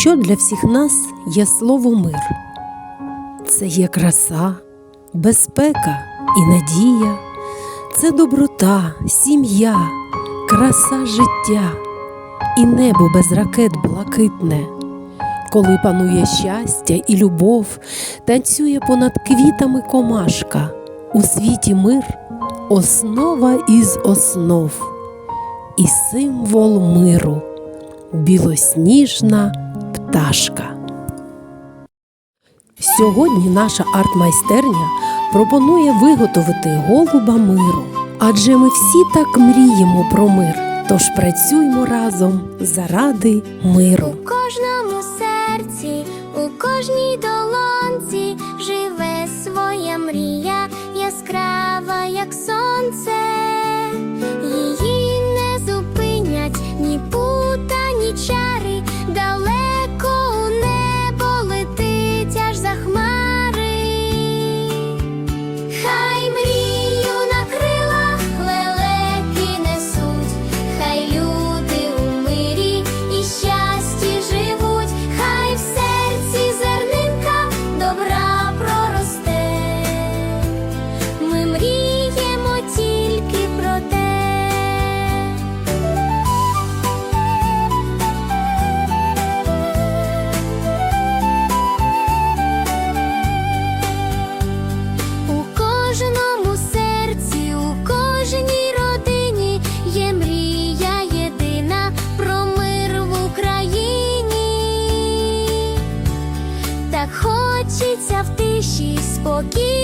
Що для всіх нас є слово мир? Це є краса, безпека і надія, це доброта, сім'я, краса життя і небо без ракет блакитне. Коли панує щастя і любов, танцює понад квітами комашка, у світі мир основа із основ, і символ миру білосніжна пташка. Сьогодні наша арт-майстерня пропонує виготовити голуба миру, адже ми всі так мріємо про мир. Тож працюймо разом заради миру. У кожному серці, у кожній долонці живе своя мрія, poquito.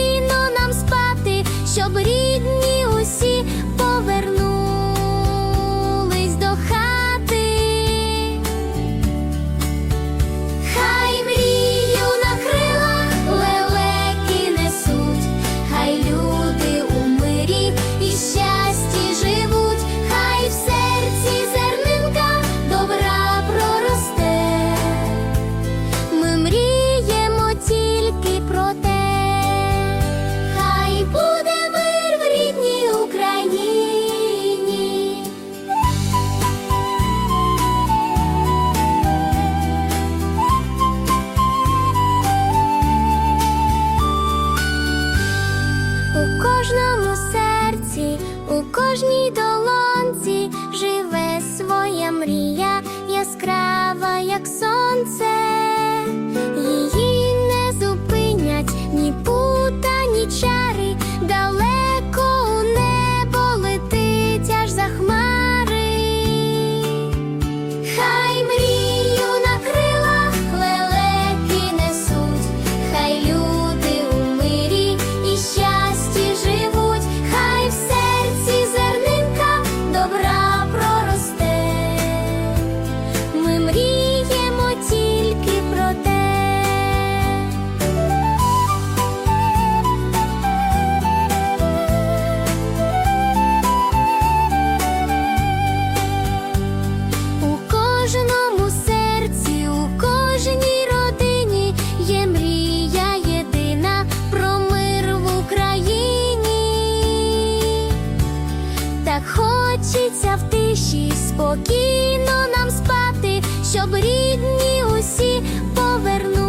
Спокійно нам спати, щоб рідні усі повернулись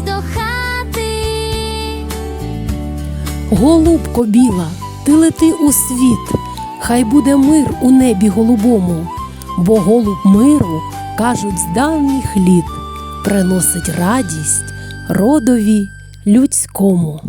до хати. Голубко біла, ти лети у світ, хай буде мир у небі голубому, бо голуб миру, кажуть, з давніх літ приносить радість родові людському.